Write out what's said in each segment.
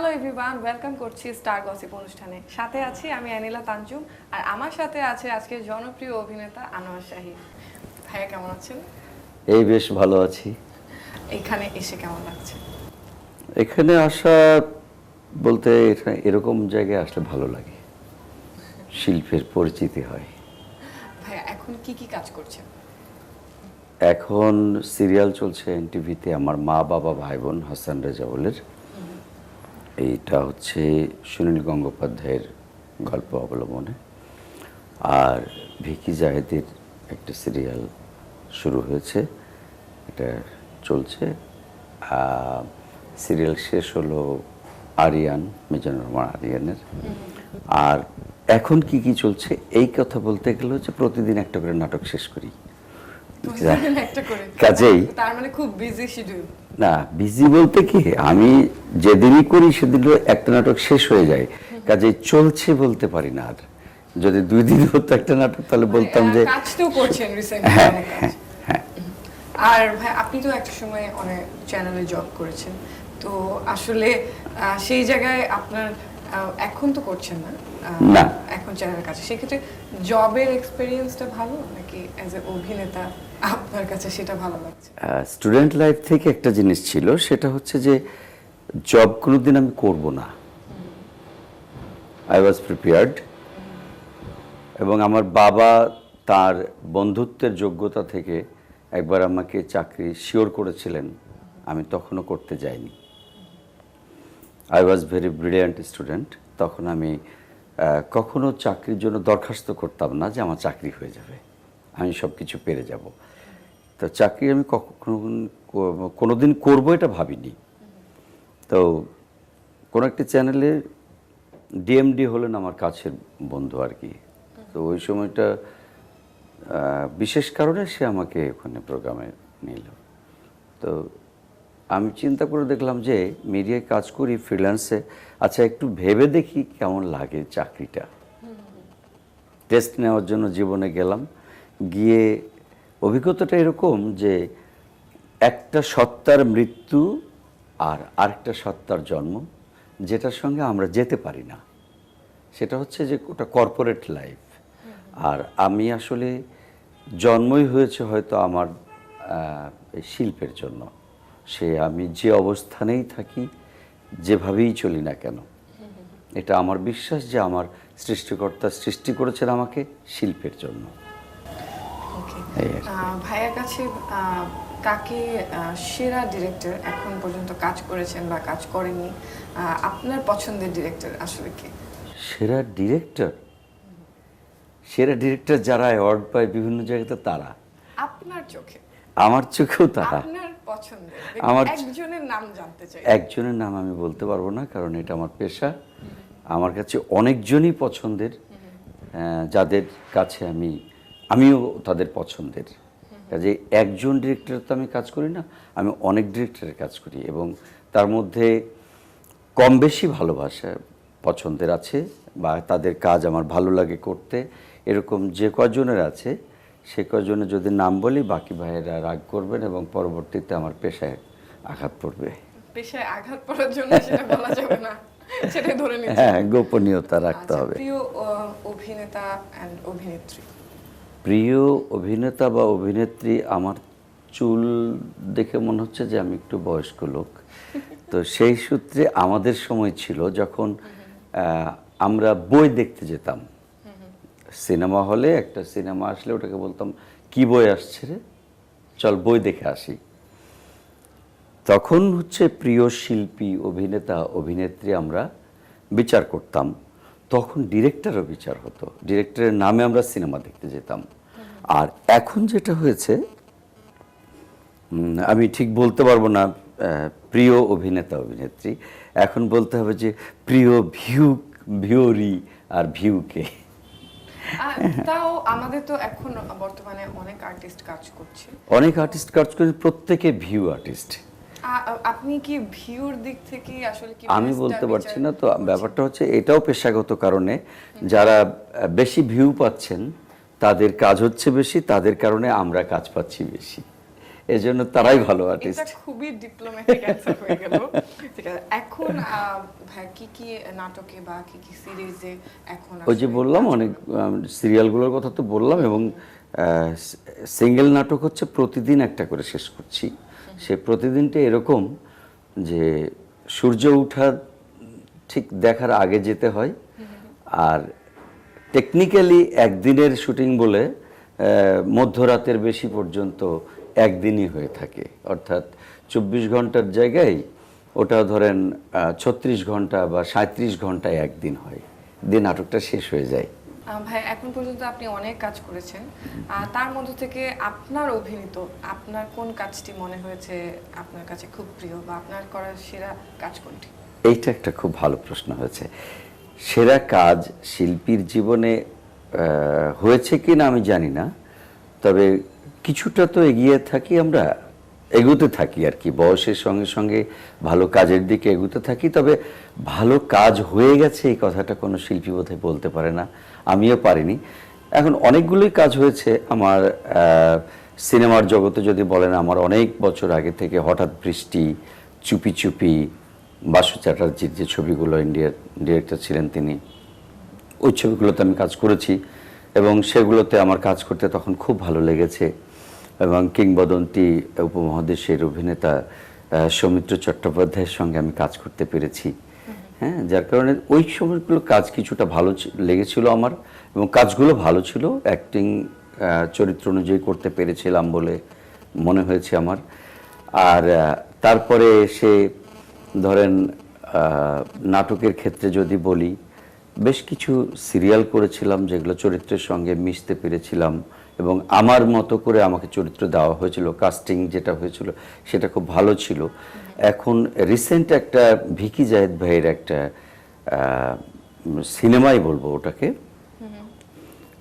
Hello everyone welcome করছি star gossip অনুষ্ঠানে। সাথে আছি আমি অ্যানিলা তানজুম আর আমার সাথে আছে আজকের জনপ্রিয় অভিনেতা আনোয়ার শাহী। ভাইয়া কেমন আছেন? এই বেশ ভালো আছি। এখানে এসে কেমন লাগছে? এখানে আসা বলতে এরকম জায়গায় আসলে ভালো লাগে। শিল্পের পরিচিতি হয়। ভাইয়া এখন কি কি কাজ করছেন? এখন সিরিয়াল চলছে এনটিভিতে আমার মা বাবা ভাই বোন হাসান রেজাউলের এইটা হচ্ছে সুনীল গঙ্গোপাধ্যায়ের গল্প অবলম্বনে। আর ভিকি জাহেদের একটা সিরিয়াল শুরু হয়েছে এটা চলছে। সিরিয়াল শেষ হলো আরিয়ান মিজানুর রহমান আরিয়ানের। আর এখন কি কি চলছে এই কথা বলতে গেলে হচ্ছে প্রতিদিন একটা করে নাটক শেষ করি। প্রতিদিন একটা করে। কাজেই তার মানে খুব বিজি শিডিউল না বিজি বলতে কি আমি যেদিনই করি সেদিন একটা নাটক শেষ হয়ে যায়। কাজে চলছে বলতে পারি না আর। যদি দুই দিন হতো একটা নাটক তাহলে বলতাম যে কাজ তো করছেন রিসেন্টলি হ্যাঁ হ্যাঁ হ্যাঁ। আর ভাই আপনি তো একটা সময় অনেক চ্যানেলে জব করেছেন। তো আসলে সেই জায়গায় আপনার এখন তো করছেন না। না। এখন চ্যানেলের কাছে। সেক্ষেত্রে জবের এক্সপিরিয়েন্সটা ভালো নাকি অ্যাজ এ অভিনেতা আপনার কাছে সেটা ভালো লাগছে? স্টুডেন্ট লাইফ থেকে একটা জিনিস ছিল সেটা হচ্ছে যে জব কোনোদিন আমি করব না। আই ওয়াজ প্রিপেয়ার্ড এবং আমার বাবা তার বন্ধুত্বের যোগ্যতা থেকে একবার আমাকে চাকরি শিওর করেছিলেন। আমি তখনও করতে যাইনি। I was very brilliant student তখন আমি কখনো চাকরির জন্য দরখাস্ত করতাম না যে আমার চাকরি হয়ে যাবে। আমি সব কিছু পেরে যাব। তো চাকরি আমি কখনো কোনো দিন করব এটা ভাবিনি। তো কোনো একটা চ্যানেলে ডিএমডি হলেন আমার কাছের বন্ধু আর কি। তো ওই সময়টা বিশেষ কারণে সে আমাকে ওখানে প্রোগ্রামে নিল। তো আমি চিন্তা করে দেখলাম যে মিডিয়ায় কাজ করি ফ্রিল্যান্সে আচ্ছা একটু ভেবে দেখি কেমন লাগে চাকরিটা। টেস্ট নেওয়ার জন্য জীবনে গেলাম। গিয়ে অভিজ্ঞতাটা এরকম যে একটা সত্তার মৃত্যু আর আরেকটা সত্তার জন্ম, যেটার সঙ্গে আমরা যেতে পারি না। সেটা হচ্ছে যে ওটা কর্পোরেট লাইফ আর আমি আসলে জন্মই হয়েছে হয়তো আমার শিল্পের জন্য। সে আমি যে অবস্থানেই থাকি যেভাবেই চলি না কেন এটা আমার বিশ্বাস যে আমার সৃষ্টিকর্তা সৃষ্টি করেছেন আমাকে শিল্পের জন্য। ভাইয়ার কাছে কাকে সেরা ডিরেক্টর এখন পর্যন্ত কাজ করেছেন বা কাজ করেননি আহ, আপনার পছন্দের ডিরেক্টর আসলে কে? সেরা ডিরেক্টর সেরা ডিরেক্টর যারা অ্যাওয়ার্ড পায় বিভিন্ন জায়গাতে তারা। আপনার চোখে। আমার চোখেও তারা। আপনার পছন্দের আমার- একজনের নাম জানতে চাই। একজনের নাম আমি বলতে পারব না কারণ এটা আমার পেশা। আমার কাছে অনেকজনই পছন্দের যাদের কাছে আমি আমিও তাদের পছন্দের। কাজে একজন ডিরেক্টরের তো আমি কাজ করি না আমি অনেক ডিরেক্টরের কাজ করি এবং তার মধ্যে কম বেশি ভালোবাসা পছন্দের আছে বা তাদের কাজ আমার ভালো লাগে করতে। এরকম যে কজনের আছে সে কজনের যদি নাম বলি বাকি ভাইয়েরা রাগ করবেন এবং পরবর্তীতে আমার পেশায় আঘাত পড়বে। পেশায় আঘাত পড়ার জন্য সেটা বলা যাবে না। সেটাই ধরে নিচ্ছি। হ্যাঁ গোপনীয়তা রাখতে আচ্ছা, হবে। প্রিয় অভিনেতা অ্যান্ড অভিনেত্রী। প্রিয় অভিনেতা বা অভিনেত্রী আমার চুল দেখে মনে হচ্ছে যে আমি একটু বয়স্ক লোক। তো সেই সূত্রে আমাদের সময় ছিল যখন আহ, আমরা বই দেখতে যেতাম। সিনেমা হলে, একটা সিনেমা আসলে ওটাকে বলতাম, কি বই আসছে রে? চল বই দেখে আসি। তখন হচ্ছে প্রিয় শিল্পী, অভিনেতা, অভিনেত্রী আমরা বিচার করতাম। তখন ডিরেক্টরও বিচার হতো। ডিরেক্টরের নামে আমরা সিনেমা দেখতে যেতাম। আর এখন যেটা হয়েছে আমি ঠিক বলতে পারব না প্রিয় অভিনেতা, অভিনেত্রী। এখন বলতে হবে যে, প্রিয় ভিউ ভিওরি আর ভিউকে। তাও আমাদের তো এখন বর্তমানে অনেক আর্টিস্ট কাজ করছে। অনেক আর্টিস্ট কাজ করছে প্রত্যেকে ভিউ আর্টিস্ট আপনি কি ভিউর দিক থেকে আসলে কি আমি বলতে পারছি না তো ব্যাপারটা হচ্ছে এটাও পেশাগত কারণে যারা বেশি ভিউ পাচ্ছেন তাদের কাজ হচ্ছে বেশি তাদের কারণে আমরা কাজ পাচ্ছি বেশি। এই জন্য তারাই ভালো আর্টিস্ট এটা খুবই ডিপ্লোম্যাটিক অ্যান্সার হয়ে গেল। ঠিক আছে এখন ভাই কি কি নাটকে বা কি কি সিরিজে এখন ওই যে বললাম অনেক সিরিয়ালগুলোর কথা তো বললাম এবং সিঙ্গেল নাটক হচ্ছে প্রতিদিন একটা করে শেষ করছি। সে প্রতিদিনটা এরকম যে সূর্য ওঠার ঠিক দেখার আগে যেতে হয় আর টেকনিক্যালি একদিনের শুটিং বলে মধ্যরাতের বেশি পর্যন্ত একদিনই হয়ে থাকে। অর্থাৎ চব্বিশ ঘণ্টার জায়গায় ওটা ধরেন ছত্রিশ ঘণ্টা বা সাঁত্রিশ ঘন্টায় একদিন হয়। দিয়ে নাটকটা শেষ হয়ে যায়। ভাই এখন পর্যন্ত আপনি অনেক কাজ করেছেন। তার মধ্যে থেকে আপনার অভিনীত আপনার কোন কাজটি মনে হয়েছে আপনার কাছে খুব প্রিয় বা আপনার করা সেরা কাজ কোনটি? এইটা একটা খুব ভালো প্রশ্ন হয়েছে। সেরা কাজ শিল্পীর জীবনে হয়েছে কি না আমি জানি না। তবে কিছুটা তো এগিয়ে থাকি, আমরা এগোতে থাকি আর কি। বয়সের সঙ্গে সঙ্গে ভালো কাজের দিকে এগোতে থাকি, তবে ভালো কাজ হয়ে গেছে এই কথাটা কোনো শিল্পী বোধহয় বলতে পারে না। আমিও পারিনি। এখন অনেকগুলোই কাজ হয়েছে। আমার সিনেমার জগতে যদি বলেন, আমার অনেক বছর আগে থেকে হঠাৎ বৃষ্টি, চুপি চুপি, বাসু চ্যাটার্জির যে ছবিগুলো ইন্ডিয়ার ডিরেক্টর ছিলেন তিনি, ওই ছবিগুলোতে আমি কাজ করেছি এবং সেগুলোতে আমার কাজ করতে তখন খুব ভালো লেগেছে। এবং কিংবদন্তি উপমহাদেশের অভিনেতা সৌমিত্র চট্টোপাধ্যায়ের সঙ্গে আমি কাজ করতে পেরেছি। হ্যাঁ যার কারণে ওই সময়গুলো কাজ কিছুটা ভালো লেগেছিল আমার এবং কাজগুলো ভালো ছিল। অ্যাক্টিং চরিত্র অনুযায়ী করতে পেরেছিলাম বলে মনে হয়েছে আমার। আর তারপরে এসে ধরেন নাটকের ক্ষেত্রে যদি বলি, বেশ কিছু সিরিয়াল করেছিলাম যেগুলো চরিত্রের সঙ্গে মিশতে পেরেছিলাম। এবং আমার মতো করে আমাকে চরিত্র দেওয়া হয়েছিল কাস্টিং যেটা হয়েছিল, সেটা খুব ভালো ছিল। এখন রিসেন্ট একটা ভিকি জাহেদ ভাইয়ের একটা সিনেমাই বলব ওটাকে।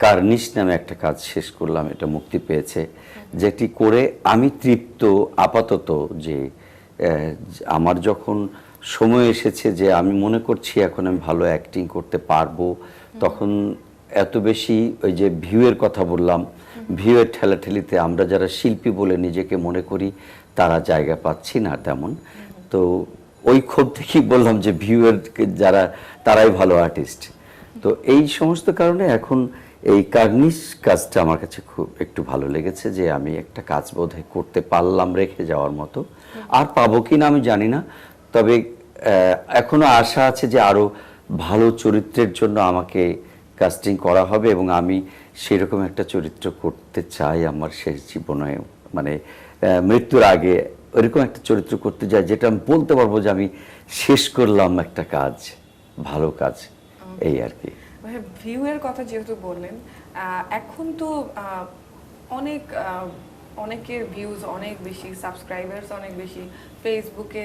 কার্নিশ নামে একটা কাজ শেষ করলাম, এটা মুক্তি পেয়েছে, যেটি করে আমি তৃপ্ত আপাতত যে আমার যখন সময় এসেছে যে আমি মনে করছি এখন আমি ভালো অ্যাক্টিং করতে পারব, তখন এত বেশি ওই যে ভিউয়ের কথা বললাম ভিউয়ের ঠেলাঠেলিতে আমরা যারা শিল্পী বলে নিজেকে মনে করি তারা জায়গা পাচ্ছি না তেমন। তো ওই ক্ষোভ থেকেই বললাম যে ভিউয়ের যারা তারাই ভালো আর্টিস্ট তো এই সমস্ত কারণে এখন এই কার্নিশ কাজটা আমার কাছে খুব একটু ভালো লেগেছে যে আমি একটা কাজ বোধহয় করতে পারলাম রেখে যাওয়ার মতো। আর পাবো কি না আমি জানি না। তবে আহ, এখনও আশা আছে যে আরও ভালো চরিত্রের জন্য আমাকে কাস্টিং করা হবে এবং আমি সেরকম একটা চরিত্র করতে চাই আমার শেষ জীবনে মানে মৃত্যুর আগে ওইরকম একটা চরিত্র করতে চাই যেটা আমি বলতে পারব যে আমি শেষ করলাম একটা কাজ ভালো কাজ এই আর কি ভিউয়ের কথা যেহেতু বললেন এখন তো অনেক অনেকের ভিউজ অনেক বেশি সাবস্ক্রাইবার্স অনেক বেশি ফেসবুকে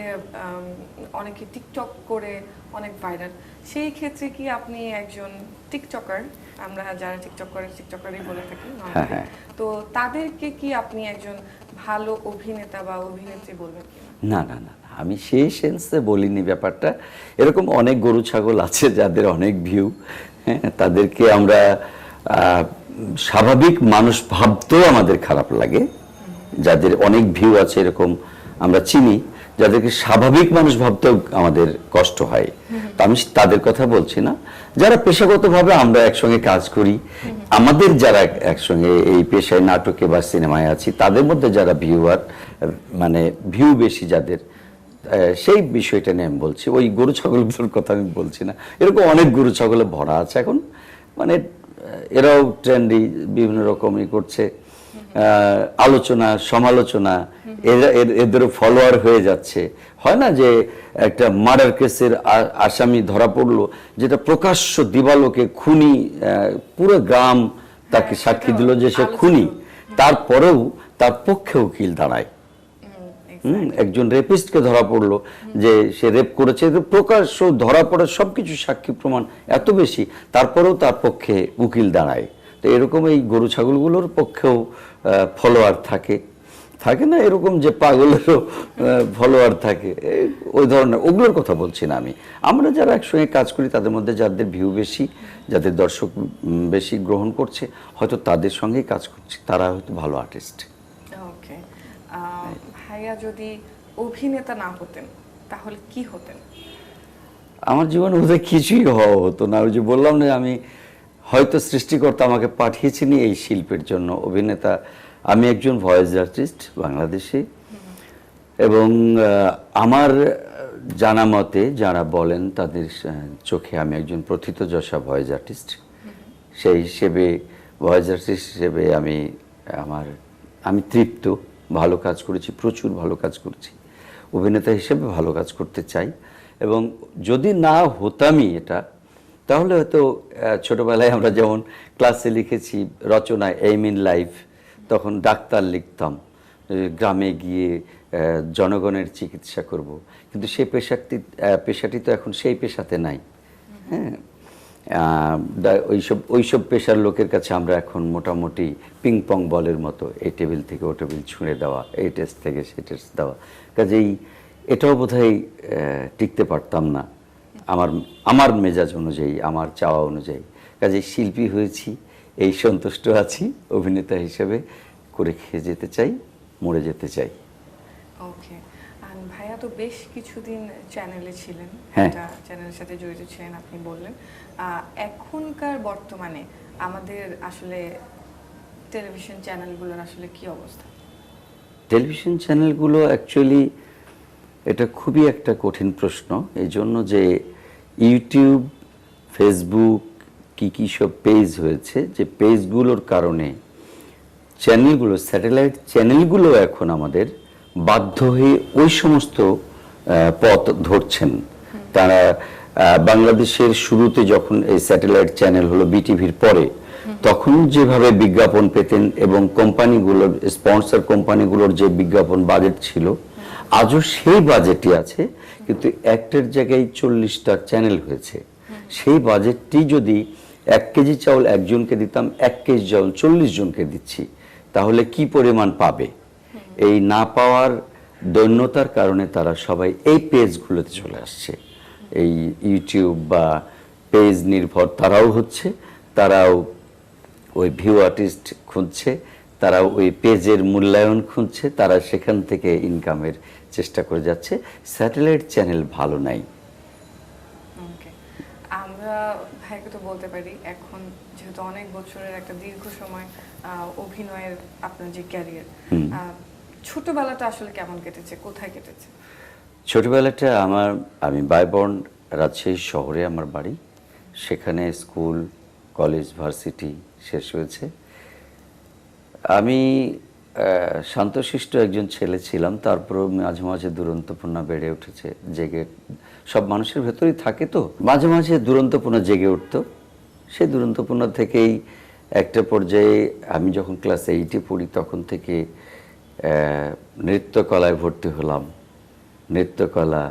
অনেকে টিকটক করে অনেক ভাইরাল সেই ক্ষেত্রে কি আপনি একজন টিকটকার আমরা যারা টিকটক করে টিকটকারই বলে থাকি হ্যাঁ, হ্যাঁ। তো তাদেরকে কি আপনি একজন ভালো অভিনেতা বা অভিনেত্রী বলবেন না না না আমি সেই সেন্সে বলিনি ব্যাপারটা। এরকম অনেক গরু ছাগল আছে যাদের অনেক ভিউ হ্যাঁ তাদেরকে আমরা আহ, স্বাভাবিক মানুষ ভাবতেও আমাদের খারাপ লাগে। যাদের অনেক ভিউ আছে এরকম আমরা চিনি। যাদেরকে স্বাভাবিক মানুষ ভাবতেও আমাদের কষ্ট হয়। তা আমি তাদের কথা বলছি না। যারা পেশাগতভাবে আমরা একসঙ্গে কাজ করি, আমাদের যারা একসঙ্গে এই পেশায় নাটকে বা সিনেমায় আছি, তাদের মধ্যে যারা ভিউয়ার মানে ভিউ বেশি যাদের সেই বিষয়টা নিয়ে আমি বলছি। ওই গরু ছাগলগুলোর কথা আমি বলছি না। এরকম অনেক গরু ছাগলে ভরা আছে এখন। মানে এরাও ট্রেন্ডি বিভিন্ন রকমই করছে। আলোচনা সমালোচনা এরা এদেরও ফলোয়ার হয়ে যাচ্ছে। হয় না যে একটা মার্ডার কেসের আসামি ধরা পড়ল যেটা প্রকাশ্য দিবালোকে খুনি পুরো গ্রাম তাকে হ্যাঁ, সাক্ষী দিল যে সে খুনি। তারপরেও তার পক্ষে উকিল দাঁড়ায়। একজন রেপিস্টকে ধরা পড়ল যে সে রেপ করেছে। প্রকাশ্য ধরা পড়ে সবকিছু সাক্ষী প্রমাণ এত বেশি তারপরেও তার পক্ষে উকিল দাঁড়ায়। তো এরকম এই গরু ছাগলগুলোর পক্ষেও ফলোয়ার থাকে। থাকে না এরকম যে পাগলেরও ফলোয়ার থাকে? ওই ধরনের ওগুলোর কথা বলছি না আমি। আমরা যারা একসঙ্গে কাজ করি তাদের মধ্যে যাদের ভিউ বেশি যাদের দর্শক বেশি গ্রহণ করছে হয়তো তাদের সঙ্গেই কাজ করছি তারা হয়তো ভালো আর্টিস্ট ওকে ভাইয়া যদি অভিনেতা না হতেন তাহলে কি হতেন? আমার জীবনে বোধহয় কিছুই হওয়া হতো না। ওই যে বললাম না আমি হয়তো সৃষ্টিকর্তা আমাকে পাঠিয়েছেন এই শিল্পের জন্য। অভিনেতা, আমি একজন ভয়েস আর্টিস্ট বাংলাদেশে। এবং আমার জানা মতে যারা বলেন তাদের চোখে আমি একজন প্রথিতযশা ভয়েস আর্টিস্ট সেই হিসেবে ভয়েস আর্টিস্ট হিসেবে আমি, আমার, আমি তৃপ্ত। ভালো কাজ করেছি, প্রচুর ভালো কাজ করেছি। অভিনেতা হিসেবে ভালো কাজ করতে চাই। এবং যদি না হতামই এটা তাহলে হয়তো ছোটবেলায় আমরা যেমন ক্লাসে লিখেছি রচনা এইম ইন লাইফ তখন ডাক্তার লিখতাম গ্রামে গিয়ে জনগণের চিকিৎসা করব। কিন্তু সেই পেশাটি পেশাটি তো এখন সেই পেশাতে নাই। হ্যাঁ ওইসব ওইসব পেশার লোকের কাছে আমরা এখন মোটামুটি পিং পং বলের মতো এই টেবিল থেকে ও টেবিল ছুঁড়ে দেওয়া, এই টেস্ট থেকে সেই টেস্ট দেওয়া। কাজেই এটাও বোধহয় টিকতে পারতাম না। আমার আমার মেজাজ অনুযায়ী আমার চাওয়া অনুযায়ী। কাজেই শিল্পী হয়েছি এই সন্তুষ্ট আছি অভিনেতা হিসেবে করে খেয়ে যেতে চাই মরে যেতে চাই। ওকে ভাইয়া তো বেশ কিছুদিন চ্যানেলে ছিলেন হ্যাঁ। চ্যানেলের সাথে জড়িত ছিলেন আপনি বললেন। এখনকার বর্তমানে আমাদের আসলে টেলিভিশন চ্যানেলগুলোর আসলে কি অবস্থা? টেলিভিশন চ্যানেলগুলো অ্যাকচুয়ালি এটা খুবই একটা কঠিন প্রশ্ন এই জন্য যে ইউটিউব, ফেসবুক, কি কি সব পেজ হয়েছে, যে পেজগুলোর কারণে চ্যানেলগুলো স্যাটেলাইট চ্যানেলগুলো এখন আমাদের বাধ্য হয়ে ওই সমস্ত পথ ধরছেন। তারা বাংলাদেশের শুরুতে যখন এই স্যাটেলাইট চ্যানেল হলো বিটিভির পরে, তখন যেভাবে বিজ্ঞাপন পেতেন এবং কোম্পানিগুলোর স্পন্সর কোম্পানিগুলোর যে বিজ্ঞাপন বাজেট ছিল আজও সেই বাজেটই আছে কিন্তু একটার জায়গায় চল্লিশটা চ্যানেল হয়েছে। সেই বাজেটটি যদি এক কেজি চাউল একজনকে দিতাম এক কেজি চাউল চল্লিশ জনকে দিচ্ছি তাহলে কি পরিমাণ পাবে? এই না পাওয়ার দৈন্যতার কারণে তারা সবাই এই পেজগুলোতে চলে আসছে। এই ইউটিউব বা পেজ নির্ভর তারাও হচ্ছে তারাও ওই ভিউ আর্টিস্ট খুঁজছে তারা ওই পেজের মূল্যায়ন খুঁজছে তারা সেখান থেকে ইনকামের চেষ্টা করে যাচ্ছে। স্যাটেলাইট চ্যানেল ভালো নাই। আমরা ভাইকে তো বলতে পারি এখন যেহেতু অনেক বছরের একটা দীর্ঘ সময় অভিনয়ের আপনার যে ক্যারিয়ার। ছোটবেলাটা আসলে কেমন কেটেছে? কোথায় কেটেছে? ছোটবেলাটা আমার আমি বাইবর্ন রাজশাহী শহরে আমার বাড়ি। সেখানে স্কুল কলেজ ভার্সিটি শেষ হয়েছে। আমি শান্তশিষ্ট একজন ছেলে ছিলাম, তারপরেও মাঝে মাঝে দুরন্তপূর্ণা বেড়ে উঠেছে, জেগে, সব মানুষের ভেতরেই থাকে তো। মাঝে মাঝে দুরন্তপূর্ণা জেগে উঠতো। সেই দুরন্তপূর্ণা থেকেই একটা পর্যায়ে আমি যখন ক্লাস এইটে পড়ি, তখন থেকে নৃত্যকলায় ভর্তি হলাম। নৃত্যকলা,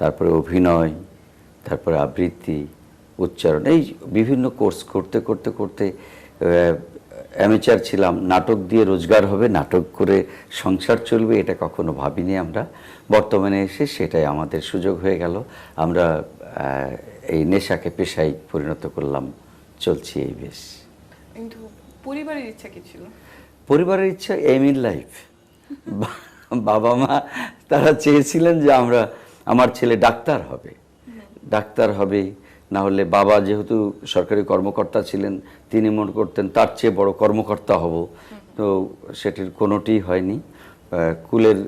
তারপরে অভিনয়, তারপরে আবৃত্তি, উচ্চারণ, এই বিভিন্ন কোর্স করতে করতে করতে অ্যামেচার ছিলাম নাটক দিয়ে রোজগার হবে নাটক করে সংসার চলবে এটা কখনো ভাবিনি আমরা। বর্তমানে এসে সেটাই আমাদের সুযোগ হয়ে গেল। আমরা এই নেশাকে পেশায় পরিণত করলাম চলছি এই বেশ। কিন্তু পরিবারের ইচ্ছা কি ছিল? পরিবারের ইচ্ছা এম ইন লাইফ। বাবা মা তারা চেয়েছিলেন যে আমরা আমার ছেলে ডাক্তার হবে। ডাক্তার হবে না হলে বাবা যেহেতু সরকারি কর্মকর্তা ছিলেন, তিনি মনে করতেন তার চেয়ে বড় কর্মকর্তা হব। তো সেটির কোনোটি হয়নি। কুলের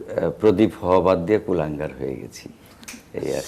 প্রদীপ হওয়া বাদ দিয়ে কুলাঙ্গার হয়ে গেছি। এই আর।